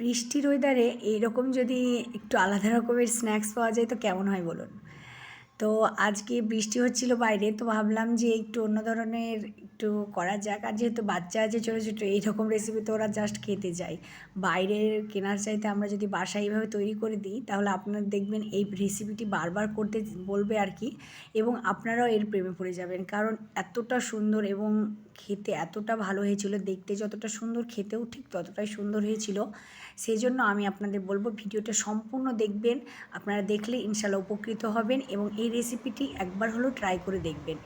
বৃষ্টির ওয়েদারে এইরকম যদি একটু আলাদা রকমের স্ন্যাক্স পাওয়া যায় তো কেমন হয় বলুন? তো আজকে বৃষ্টি হচ্ছিল বাইরে, তো ভাবলাম যে একটু অন্য ধরনের একটু করা যাক। আর যেহেতু বাচ্চা আছে ছোটো ছোটো, এইরকম রেসিপি তো ওরা জাস্ট খেতে চায়। বাইরের কেনার চাইতে আমরা যদি বাসায় এইভাবে তৈরি করে দিই, তাহলে আপনারা দেখবেন এই রেসিপিটি বারবার করতে বলবে আর কি, এবং আপনারাও এর প্রেমে পড়ে যাবেন। কারণ এতটা সুন্দর এবং খেতে এতটা ভালো হয়েছিল, দেখতে যতটা সুন্দর, খেতেও ঠিক ততটাই সুন্দর হয়েছিল। সেই জন্য আমি আপনাদের বলব, ভিডিওটা সম্পূর্ণ দেখবেন, আপনারা দেখলে ইনশাল্লাহ উপকৃত হবেন এবং এই রেসিপিটি একবার হলেও ট্রাই করে দেখবেন।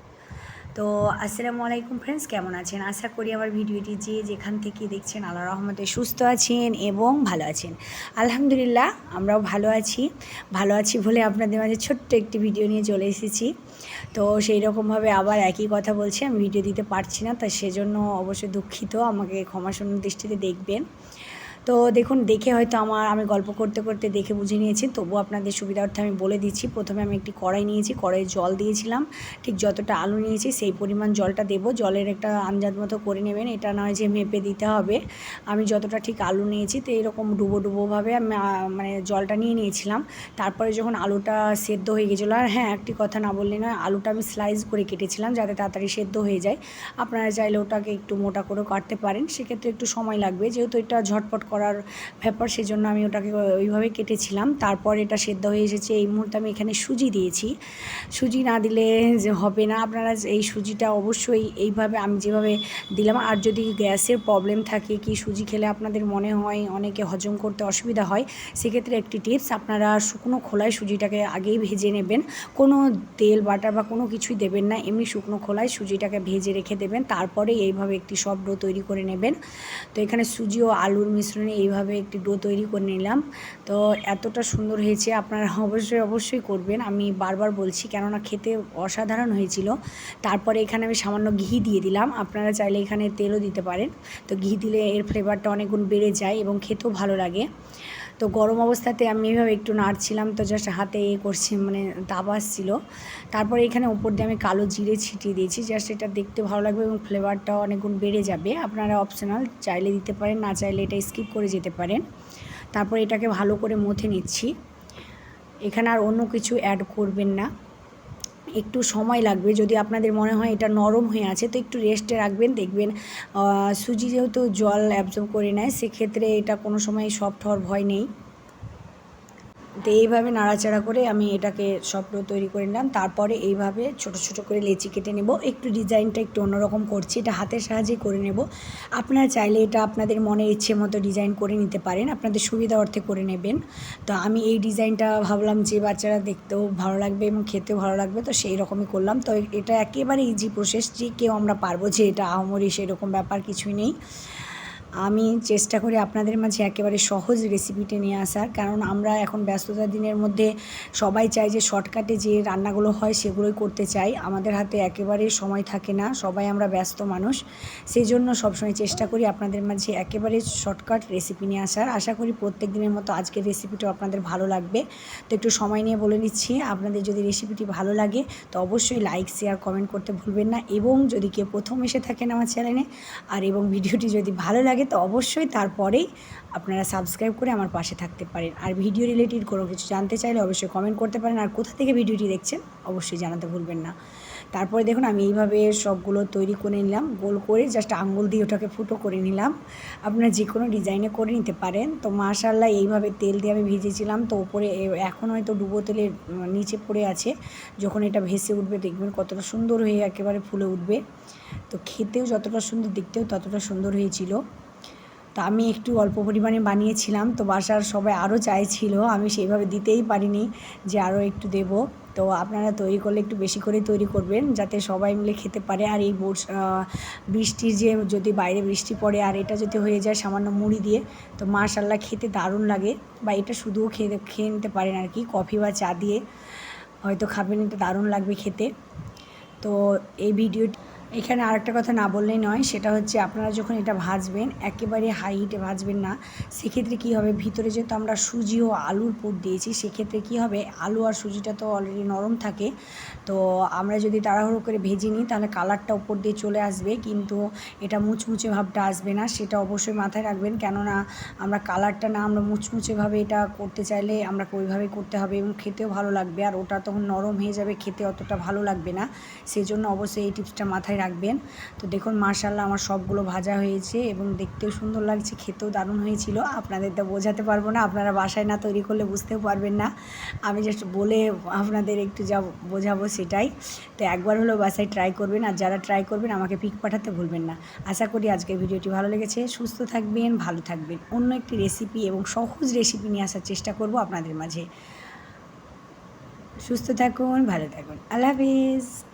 তো আসসালামু আলাইকুম ফ্রেন্ডস কেমন আছেন? আশা করি আমার ভিডিওটি যে যেখান থেকে দেখছেন আল্লাহ রহমতে সুস্থ আছেন এবং ভালো আছেন। আলহামদুলিল্লাহ, আমরাও ভালো আছি। ভালো আছি বলে আপনাদের মাঝে ছোট্ট একটি ভিডিও নিয়ে চলে এসেছি। তো সেই রকমভাবে আবার একই কথা বলছি, আমি ভিডিও দিতে পারছি না, তা সেজন্য অবশ্যই দুঃখিত। আমাকে ক্ষমাসূন্য দৃষ্টিতে দেখবেন। তো দেখুন, দেখে হয়তো আমার, আমি গল্প করতে করতে দেখে বুঝে নিয়েছি। তবুও আপনাদের সুবিধার্থে আমি বলে দিচ্ছি, প্রথমে আমি একটি কড়াই নিয়েছি, কড়াইয়ে জল দিয়েছিলাম। ঠিক যতটা আলু নিয়েছি, সেই পরিমাণ জলটা দেবো। জলের একটা আঞ্জাদ মতো করে নেবেন। এটা নয় যে মেপে দিতে হবে। আমি যতটা ঠিক আলু নিয়েছি, তো এরকম ডুবো, ডুবোভাবে আমি মানে জলটা নিয়ে নিয়েছিলাম। তারপরে যখন আলুটা সেদ্ধ হয়ে গেছিল, আর হ্যাঁ একটি কথা না বললে নয়, আলুটা আমি স্লাইস করে কেটেছিলাম যাতে তাড়াতাড়ি সেদ্ধ হয়ে যায়। আপনারা চাইলে ওটাকে একটু মোটা করে কাটতে পারেন। সেক্ষেত্রে একটু সময় লাগবে, যেহেতু এটা ঝটপট করার ব্যাপার, সেজন্য আমি ওটাকে ওইভাবে কেটেছিলাম। তারপর এটা সেদ্ধ হয়ে এসেছে, এই মুহূর্তে আমি এখানে সুজি দিয়েছি। সুজি না দিলে হবে না। আপনারা এই সুজিটা অবশ্যই এইভাবে আমি যেভাবে দিলাম, আর যদি গ্যাসের প্রবলেম থাকে, কি সুজি খেলে আপনাদের মনে হয় অনেকে হজম করতে অসুবিধা হয়, সেক্ষেত্রে একটি টিপস, আপনারা শুকনো খোলায় সুজিটাকে আগেই ভেজে নেবেন। কোনো তেল, বাটার বা কোনো কিছুই দেবেন না, এমনি শুকনো খোলায় সুজিটাকে ভেজে রেখে দেবেন। তারপরে এইভাবে একটি শব্দ তৈরি করে নেবেন। তো এখানে সুজি ও আলুর মিশ্রণে এইভাবে একটি ডো তৈরি করে নিলাম। তো এতটা সুন্দর হয়েছে, আপনারা অবশ্যই অবশ্যই করবেন। আমি বারবার বলছি, কেননা খেতে অসাধারণ হয়েছিল। তারপরে এখানে আমি সামান্য ঘি দিয়ে দিলাম। আপনারা চাইলে এখানে তেলও দিতে পারেন। তো ঘি দিলে এর ফ্লেভারটা অনেকগুণ বেড়ে যায় এবং খেতেও ভালো লাগে। তো গরম অবস্থাতে আমি এভাবে একটু নাড়ছিলাম, তো জাস্ট হাতে এ করছি মানে তাপ আসছিল। তারপরে এখানে উপর দিয়ে আমি কালো জিরে ছিটিয়ে দিয়েছি জাস্ট এটা দেখতে ভালো লাগবে এবং ফ্লেভারটাও অনেক গুণ বেড়ে যাবে। আপনারা অপশনাল চাইলে দিতে পারেন, না চাইলে এটা স্কিপ করে যেতে পারেন। তারপর এটাকে ভালো করে মথে নিচ্ছি। এখানে আর অন্য কিছু অ্যাড করবেন না। একটু সময় লাগবে। যদি আপনাদের মনে হয় এটা নরম হয়ে আছে, তো একটু রেস্টে রাখবেন, দেখবেন সুজি যেহেতু জল অ্যাবজর্ব করে নেয়, সেক্ষেত্রে এটা কোনো সময় সফট হওয়ার ভয় নেই। তো এইভাবে নাড়াচাড়া করে আমি এটাকে সবগুলো তৈরি করে নিলাম। তারপরে এইভাবে ছোট ছোট করে লেচি কেটে নেব। একটু ডিজাইনটা একটু অন্যরকম করছি। এটা হাতের সাহায্যে করে নেব। আপনারা চাইলে এটা আপনাদের মনে ইচ্ছে মতো ডিজাইন করে নিতে পারেন। আপনাদের সুবিধা অর্থে করে নেবেন। তো আমি এই ডিজাইনটা ভাবলাম যে বাচ্চারা দেখতেও ভালো লাগবে এবং খেতেও ভালো লাগবে, তো সেই রকমই করলাম। তো এটা একেবারে ইজি প্রসেস যে কেউ আমরা পারব যে এটা আহমরি সেরকম ব্যাপার কিছুই নেই। আমি চেষ্টা করি আপনাদের মাঝে একেবারে সহজ রেসিপিটা নিয়ে আসার। কারণ আমরা এখন ব্যস্ততার দিনের মধ্যে সবাই চাই যে শর্টকাটে যে রান্নাগুলো হয় সেগুলোই করতে চাই। আমাদের হাতে একেবারে সময় থাকে না, সবাই আমরা ব্যস্ত মানুষ। সেই জন্য সবসময় চেষ্টা করি আপনাদের মাঝে একেবারে শর্টকাট রেসিপি নিয়ে আসার। আশা করি প্রত্যেক দিনের মতো আজকের রেসিপিটাও আপনাদের ভালো লাগবে। তো একটু সময় নিয়ে বলে নিচ্ছি, আপনাদের যদি রেসিপিটি ভালো লাগে তো অবশ্যই লাইক শেয়ার কমেন্ট করতে ভুলবেন না। এবং যদি কেউ প্রথম এসে থাকেন আমার চ্যানেলে আর এবং ভিডিওটি যদি ভালো লাগে তো অবশ্যই তারপরেই আপনারা সাবস্ক্রাইব করে আমার পাশে থাকতে পারেন। আর ভিডিও রিলেটেড কোনো কিছু জানতে চাইলে অবশ্যই কমেন্ট করতে পারেন। আর কোথা থেকে ভিডিওটি দেখছেন অবশ্যই জানাতে ভুলবেন না। তারপরে দেখুন, আমি এইভাবে সবগুলো তৈরি করে নিলাম। গোল করে জাস্ট আঙ্গুল দিয়ে ওটাকে ফুটো করে নিলাম। আপনারা যে কোনো ডিজাইনে করে নিতে পারেন। তো মাশাল্লাহ এইভাবে তেল দিয়ে আমি ভিজেছিলাম। তো ওপরে এখন হয়তো ডুবো তেলের নিচে পড়ে আছে। যখন এটা ভেসে উঠবে দেখবেন কতটা সুন্দর হয়ে একেবারে ফুলে উঠবে। তো খেতেও যতটা সুন্দর, দেখতেও ততটা সুন্দর হয়েছিল। তো আমি একটু অল্প পরিমাণে বানিয়েছিলাম, তো বাসার সবাই আরও চাইছিল, আমি সেইভাবে দিতেই পারিনি যে আরও একটু দেব। তো আপনারা তৈরি করলে একটু বেশি করে তৈরি করবেন, যাতে সবাই মিলে খেতে পারে। আর এই বৃষ্টির যে, যদি বাইরে বৃষ্টি পড়ে আর এটা যদি হয়ে যায় সামান্য মুড়ি দিয়ে, তো মাশাল্লাহ খেতে দারুণ লাগে। বা এটা শুধুও খেয়ে খেয়ে নিতে পারেন আর কি, কফি বা চা দিয়ে। হয়তো খাবেন, এটা দারুণ লাগবে খেতে। তো এই ভিডিওটি এখানে আরেকটা কথা না বললেই নয়, সেটা হচ্ছে আপনারা যখন এটা ভাজবেন, একেবারে হাই হিটে ভাজবেন না, সেক্ষেত্রে কী হবে? ভিতরে যেহেতু আমরা সুজি ও আলুর পুর দিয়েছি, সেক্ষেত্রে কী হবে? আলু আর সুজিটা তো অলরেডি নরম থাকে। তো আমরা যদি তাড়াহুড়ো করে ভেজে নিই, তাহলে কালারটা উপর দিয়ে চলে আসবে, কিন্তু এটা মুচমুচে ভাবটা আসবে না, সেটা অবশ্যই মাথায় রাখবেন। কেননা আমরা কালারটা না, আমরা মুচমুচেভাবে এটা করতে চাইলে আমরা ওইভাবে করতে হবে, এবং খেতেও ভালো লাগবে, আর ওটা তখন নরম হয়ে যাবে, খেতে অতটা ভালো লাগবে না। সেই জন্য অবশ্যই এই টিপসটা মাথায় রাখবেন। তো দেখুন মার্শাল্লাহ আমার সবগুলো ভাজা হয়েছে এবং দেখতেও সুন্দর লাগছে, খেতেও দারুণ হয়েছিল। আপনাদের তো বোঝাতে পারব না, আপনারা বাসায় না তৈরি করলে বুঝতেও পারবেন না। আমি জাস্ট বলে আপনাদের একটু যা বোঝাবো সেটাই। তো একবার হলেও বাসায় ট্রাই করবেন আর যারা ট্রাই করবেন আমাকে পিক পাঠাতে ভুলবেন না। আশা করি আজকের ভিডিওটি ভালো লেগেছে। সুস্থ থাকবেন, ভালো থাকবেন। অন্য একটি রেসিপি এবং সহজ রেসিপি নিয়ে আসার চেষ্টা করব আপনাদের মাঝে। সুস্থ থাকুন, ভালো থাকুন। আল্লাহ হাফিজ।